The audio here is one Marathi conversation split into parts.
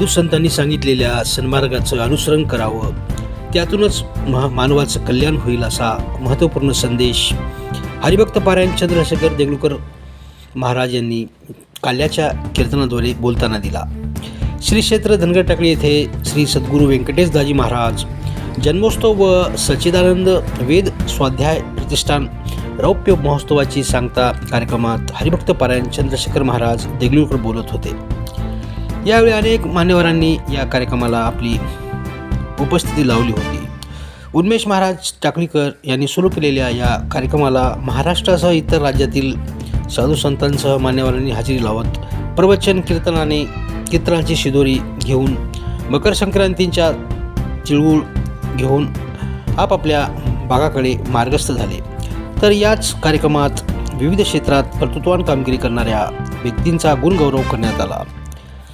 साधू संतांनी सांगितलेल्या सन्मार्गाचं अनुसरण करावं. त्यातूनच महा मानवाचं कल्याण होईल असा महत्त्वपूर्ण संदेश हरिभक्त पारायण चंद्रशेखर देगलूकर महाराज यांनी काल्याच्या कीर्तनाद्वारे बोलताना दिला. श्री क्षेत्र धनगर टाकळी येथे श्री सद्गुरू व्यंकटेश दाजी महाराज जन्मोत्सव व सच्चिदानंद वेद स्वाध्याय प्रतिष्ठान रौप्य महोत्सवाची सांगता कार्यक्रमात हरिभक्त पारायण चंद्रशेखर महाराज देगलूरकर बोलत होते. यावेळी अनेक मान्यवरांनी या कार्यक्रमाला आपली उपस्थिती लावली होती. उन्मेश महाराज टाकळीकर यांनी सुरू केलेल्या या कार्यक्रमाला महाराष्ट्रासह इतर राज्यातील साधू संतांसह मान्यवरांनी हजेरी लावत प्रवचन कीर्तनाने कीर्तनाची शिदोरी घेऊन मकर संक्रांतींच्या चिळवूळ घेऊन आपापल्या भागाकडे मार्गस्थ झाले. तर याच कार्यक्रमात विविध क्षेत्रात कर्तृत्वान कामगिरी करणाऱ्या व्यक्तींचा गुणगौरव करण्यात आला.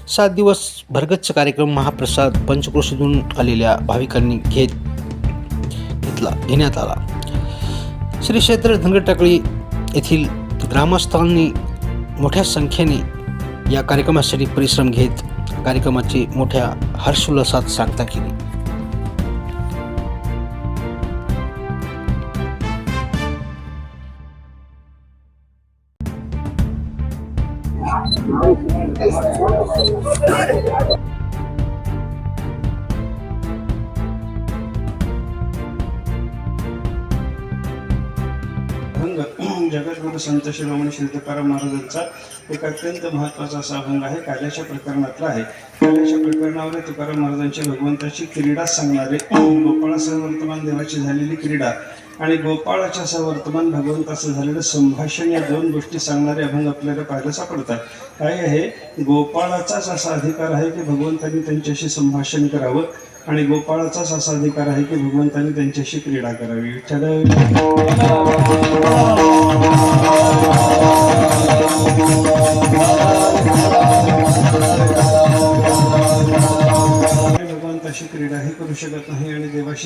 सात दिवस भरगच्च कार्यक्रम महाप्रसाद पंचक्रोशीतून आलेल्या भाविकांनी घेत घेतला घेण्यात आला. श्री क्षेत्र धनगरटाकळी येथील ग्रामस्थांनी मोठ्या संख्येने या कार्यक्रमासाठी परिश्रम घेत कार्यक्रमाची मोठ्या हर्षोल्लासात सांगता केली. जगद्गुरु संत शिरोमणी श्री तुकाराम महाराजांचा एक अत्यंत महत्त्वाचा असा अभंग आहे काल्याच्या प्रकरणातला आहे. काल्याच्या प्रकरणावर तुकाराम महाराजांची भगवंताची क्रीडा सांगणारे गोपाळासह वर्तमान देवाची झालेली क्रीडा. आणि गोपाळाच्या असं वर्तमान भगवंताचं झालेलं संभाषण या दोन गोष्टी सांगणारे अभंग आपल्याला पाहायला सापडतात. काय आहे? गोपाळाचाच असा अधिकार आहे की भगवंतांनी त्यांच्याशी संभाषण करावं आणि गोपाळाचाच असा अधिकार आहे की भगवंतांनी त्यांच्याशी क्रीडा करावी. विठ्ठल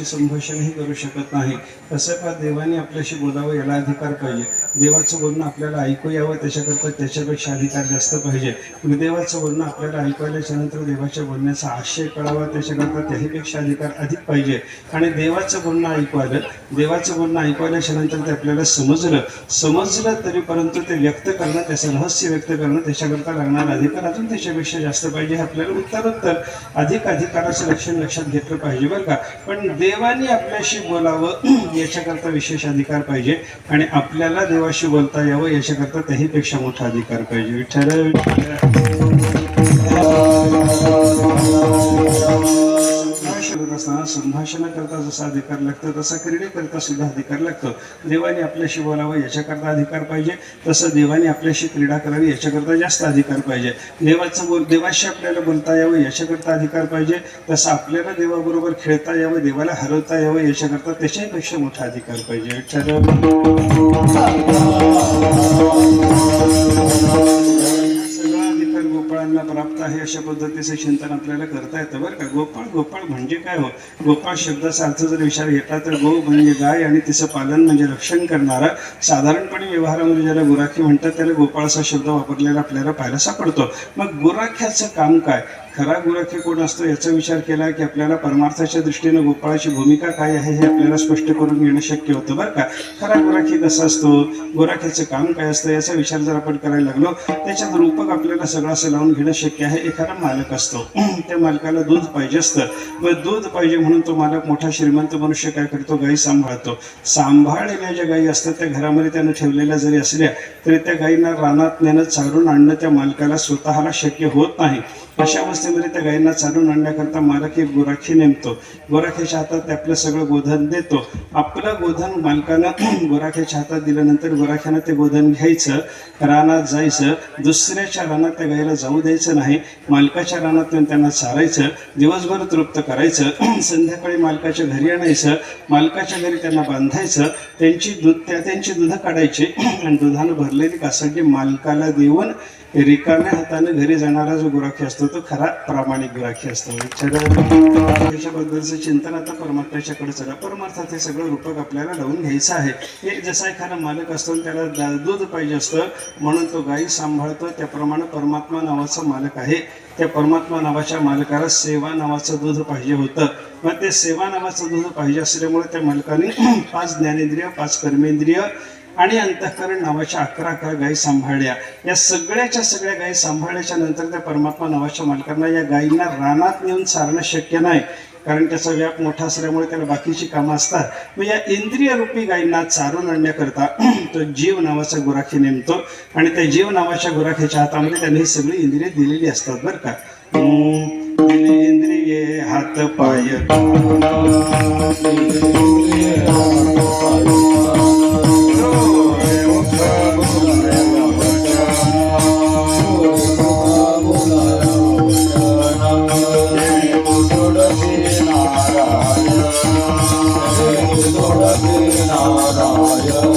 संभाषणही करू शकत नाही. तसं का देवाने आपल्याशी बोलावं याला अधिकार पाहिजे? देवाचं बोलणं आपल्याला ऐकू यावं त्याच्याकरता त्याच्यापेक्षा अधिकार जास्त पाहिजे. देवाचं बोलणं आपल्याला ऐकू नंतर देवाच्या बोलण्याचा आशय कळावा त्याच्याकरता त्याहीपेक्षा अधिकार अधिक पाहिजे. आणि देवाचं बोलणं ऐकू आलं देवाचं बोलणं ऐकवल्याच्या नंतर ते आपल्याला समजलं समजलं तरी परंतु ते व्यक्त करणं त्याचं रहस्य व्यक्त करणं त्याच्याकरता लागणारा अधिकार अजून त्याच्यापेक्षा जास्त पाहिजे हे आपल्याला उत्तरोत्तर अधिक अधिकाराचं लक्षण लक्षात घेतलं पाहिजे बरं का. पण देवाने आपल्याशी बोलावं याच्याकरता विशेष अधिकार पाहिजे. आणि आपल्याला देवाशी बोलता यावं याच्याकरता त्याहीपेक्षा मोठा अधिकार पाहिजे. विठ्ठल संभाषण असताना करता जसा अधिकार लागतो तसा क्रीडेकरता सुद्धा अधिकार लागतो. देवाने आपल्याशी बोलावं याच्याकरता अधिकार पाहिजे. तसं देवाने आपल्याशी क्रीडा करावी याच्याकरता जास्त अधिकार पाहिजे. देवाचं बोल देवाशी आपल्याला बोलता यावं याच्याकरता अधिकार पाहिजे. तसं आपल्याला देवाबरोबर खेळता यावं देवाला हरवता यावं याच्याकरता त्याच्याहीपेक्षा मोठा अधिकार पाहिजे. ठरव पद्धतीचं चिंतन आपल्याला करता येतं बरं का. गोपाळ गोपाळ म्हणजे काय हो? गोपाळ शब्दाचा अर्थ जर विचार घेतला तर गो म्हणजे गाय आणि तिचं पालन म्हणजे रक्षण करणारा. साधारणपणे व्यवहारामध्ये ज्याला गुराखी म्हणतात त्याला गोपाळ असा शब्द वापरलेला आपल्याला पाहायला सापडतो. मग गुराख्याचं काम काय? खरा गुराखी कोण असतो याचा विचार केला की आपल्याला परमार्थाच्या दृष्टीनं गोपाळाची भूमिका काय आहे हे आपल्याला स्पष्ट करून घेणं शक्य होतं बरं का. खरा गुराखी कसा असतो? गोराख्याचं काम काय असतं याचा विचार जर आपण करायला लागलो त्याच्यात रूपक आपल्याला सगळं असं लावून घेणं शक्य आहे. एखादा मालक असतो. त्या मालकाला दूध पाहिजे असतं. मग दूध पाहिजे म्हणून तो मालक मोठा श्रीमंत मनुष्य काय करतो? गाई सांभाळतो. सांभाळलेल्या ज्या गायी असतात त्या घरामध्ये त्यानं ठेवलेल्या जरी असल्या तरी त्या गायींना रानात नेणं चालून आणणं त्या मालकाला स्वतःला शक्य होत नाही. अशा अवस्थेमध्ये त्या गायींना चालून आणण्याकरता मालक एक गोराखी नेमतो. गोराख्याच्या हातात ते आपलं सगळं गोधन देतो. आपलं गोधन मालकानं गोराख्याच्या हातात दिल्यानंतर गोराख्यानं ते गोधन घ्यायचं. रानात जायचं. दुसऱ्याच्या रानात त्या गायीला जाऊ द्यायचं नाही. मालकाच्या रानात त्यांना चारायचं. दिवसभर तृप्त करायचं. संध्याकाळी मालकाच्या घरी आणायचं. मालकाच्या घरी त्यांना बांधायचं. त्यांची दूध त्या त्यांची दुधं काढायची. आणि दुधानं भरलेली कासडी मालकाला देऊन रिकाम्या हाताने घरी जाणारा जो गुराखी असतो तो खरा प्रामाणिक गुराखी असतो. त्याच्याबद्दलचं चिंतन आता परमात्म्याच्याकडे चला. परमार्थात हे सगळं रूपक आपल्याला लावून घ्यायचं आहे. हे जसा एखादा मालक असतो आणि त्याला दूध पाहिजे असतं म्हणून तो गायी सांभाळतो. त्याप्रमाणे परमात्मा नावाचा मालक आहे. त्या परमात्मा नावाच्या मालकाला सेवा नावाचं दूध पाहिजे होतं. मग ते सेवा नावाचं दूध पाहिजे असल्यामुळे त्या मालकाने पाच ज्ञानेंद्रिय पाच कर्मेंद्रिय आणि अंतःकरण नावाच्या अकरा अकरा गायी सांभाळल्या. या सगळ्याच्या सगळ्या गायी सांभाळल्याच्या नंतर त्या परमात्मा नावाच्या मालकांना या गायींना रानात नेऊन सारणं शक्य नाही. कारण त्याचा व्याप मोठा असल्यामुळे त्याला बाकीची कामं असतात. मग या इंद्रियरूपी गायींना चारून आणण्याकरता तो जीव नावाचा गुराखी नेमतो. आणि त्या जीव नावाच्या गुराखीच्या हातामध्ये त्यांनी ही सगळी इंद्रिय दिलेली असतात बरं का. इंद्रिये हात पाय Narayana